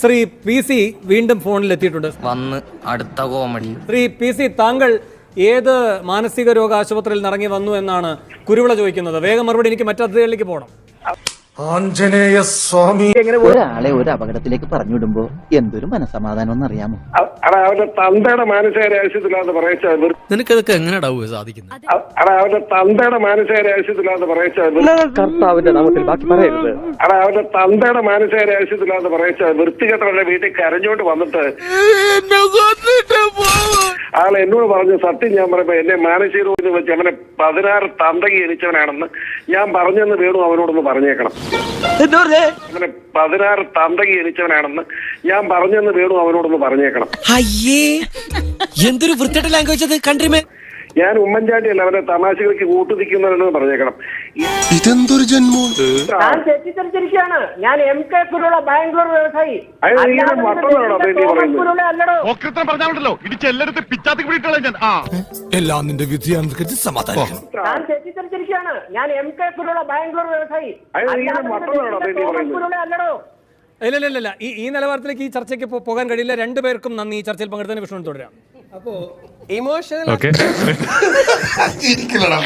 Shri P C വീണ്ടും ഫോണിൽ എത്തിയിട്ടുണ്ട് വന്ന് അടുത്ത കോമഡി. ശ്രീ പി സി താങ്കൾ ഏത് മാനസിക രോഗ ആശുപത്രിയിൽ നിറങ്ങി വന്നു എന്നാണ് കുരുവിള ചോദിക്കുന്നത്. വേഗം മറുപടി എനിക്ക് മറ്റതിഥികളിലേക്ക് പോകണം ആഞ്ജനേയ സ്വാമി. ഒരാളെ ഒരു അപകടത്തിലേക്ക് പറഞ്ഞുവിടുമ്പോ എന്തൊരു മനസമാധാനം എന്നറിയാമോ? അടാ അവന്റെ തന്തയുടെ മാനസികാരാവശ്യത്തിലാന്ന് പറയച്ചാൽ നിനക്കതൊക്കെ എങ്ങനെ സാധിക്കുന്നത് അടാ അവന്റെ തന്തയുടെ മാനസികാരാവശ്യത്തിലാന്ന് പറയച്ചാൽ കർത്താവിന്റെ നാമത്തിൽ ബാക്കി പറയരുത്. അടാ അവന്റെ തന്തയുടെ മാനസികാരാവശ്യത്തിലാന്ന് പറയച്ചാൽ വൃത്തികെട്ടവരുടെ വീട്ടിൽ കരഞ്ഞോണ്ട് വന്നിട്ട് ആൾ എന്നോട് പറഞ്ഞു സത്യം ഞാൻ പറയുമ്പോ എന്നെ മാനേജ് ചെയ്തു എന്ന് വെച്ച് അവനെ പതിനാറ് തന്തകി എനിച്ചവനാണെന്ന് ഞാൻ പറഞ്ഞെന്ന് വേണു അവനോടൊന്ന് പറഞ്ഞേക്കണം. അവനെ പതിനാറ് തന്തകി എനിച്ചവനാണെന്ന് ഞാൻ പറഞ്ഞെന്ന് വേണു അവനോടൊന്ന് പറഞ്ഞേക്കണം. അയ്യേ. എന്തൊരു വൃത്തിയുടെ ലാംഗ്വേജ് അത് കൺട്രിമേ ഞാൻ ഉമ്മൻചാണ്ടി അല്ല അവരെ തമാശകൾക്ക് കൂട്ടുനിൽക്കുന്നവനെന്ന് പറഞ്ഞേക്കണം. ഇതെന്തൊരു ജന്മം? ഞാൻ തെറ്റിദ്ധരിച്ചിരിക്കുകയാണ്. ഞാൻ എം കെ കുരുള ബാംഗ്ലൂർ വ്യവസായി. അയ്യോ, നീ ഇങ്ങനെ പിന്നെ അതെന്താ തോമസ് പറയുന്നത്? കുരുള അല്ലടോ. പറഞ്ഞാണല്ലോ ഇടിച്ച് എല്ലായിടത്തും പിച്ചാത്തി പിടിയിട്ടുള്ള ഞാൻ. ആ. എല്ലാം നിന്റെ വിധിയാണെന്ന് സമാധാനിക്കണം. ഞാൻ തെറ്റിദ്ധരിച്ചിരിക്കുകയാണ്. ഞാൻ എം കെ കുരുള ബാംഗ്ലൂർ വ്യവസായി. അയ്യോ, നീ ഇങ്ങനെ പറയുന്നത്? കുരുള അല്ലടോ. ഇല്ല ഇല്ല, ഇല്ല. ഈ ഈ നിലവാരത്തിലേക്ക് ഈ ചർച്ചയ്ക്ക് പോ- പോകാൻ കഴിയില്ല. രണ്ടുപേർക്കും നന്ദി. ഈ ചർച്ചയിൽ പങ്കെടുത്തതിന് വിഷ്ണു തുടരാം. Emotional okay ഇരിക്കലടാ